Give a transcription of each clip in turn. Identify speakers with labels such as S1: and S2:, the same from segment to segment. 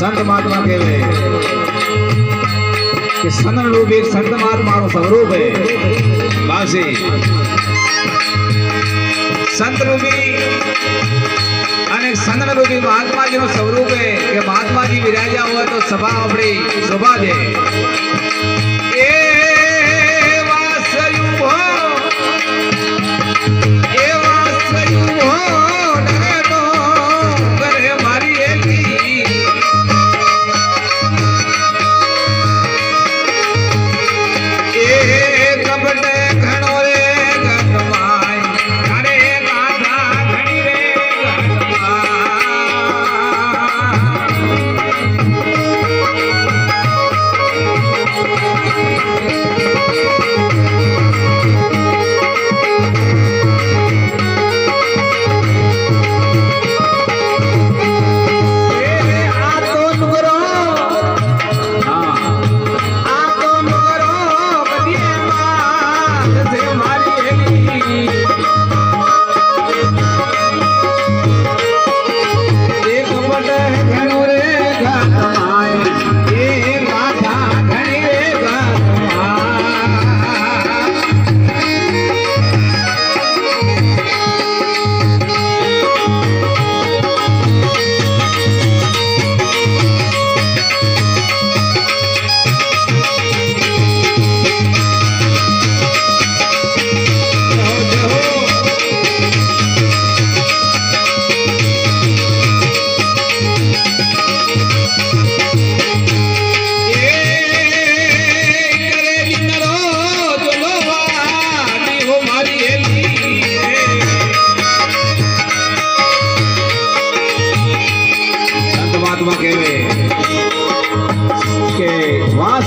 S1: મહાત્મા કહેવે કે સનન રૂપ એક સંત મહાત્માનું સ્વરૂપ હે. બાસી સંત રૂપી અને સંત રૂપી મહાત્માજીનું સ્વરૂપ હે. કે મહાત્માજી વિરાજ્યા હોય તો સભા આપણી શોભા દે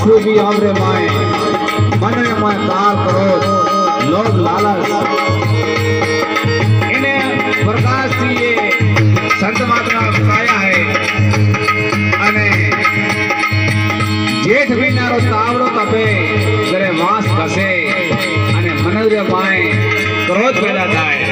S1: રૂપી આવરે માય, મને માય કાર કરો લોગ લાલચ. એને પ્રકાશથી સંત માત્રા કાયા હે. અને જેઠ વિનારો તાવડો તપે ત્યારે વાસ ઘસે, અને મનોર્ય માય ક્રોધ પેદા થાય.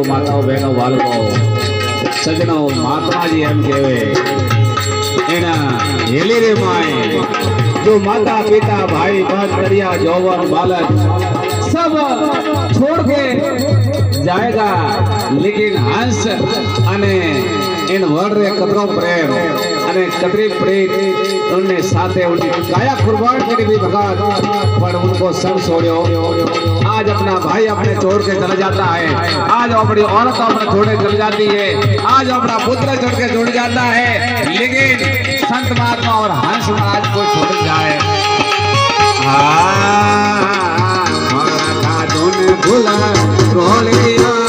S1: બાળકો માતાઓ, બહેનો, બાળકો. સજનો માતાજી એમ કહેવે. એના હેલી રે માય, જો માતા, પિતા, ભાઈ, બહેન પરિયા જૌવન બાલક સબ છોડ કે જાયગા, લેકિન હંસ અને इन वर्ड रे कतरो प्रेम અને कतरी प्रीत उनने साथे उनकी काया कुर्बान करी भी भगत पर उनको संग छोड़ो आज अपना भाई अपने छोड़ के चला जाता है आज अपनी औरत अपने छोड़े चल जाती है आज अपना पुत्र छोड़ के जुड़ जाता है लेकिन संत महात्मा और हंस महाराज को छोड़ जाए भूला रोलिया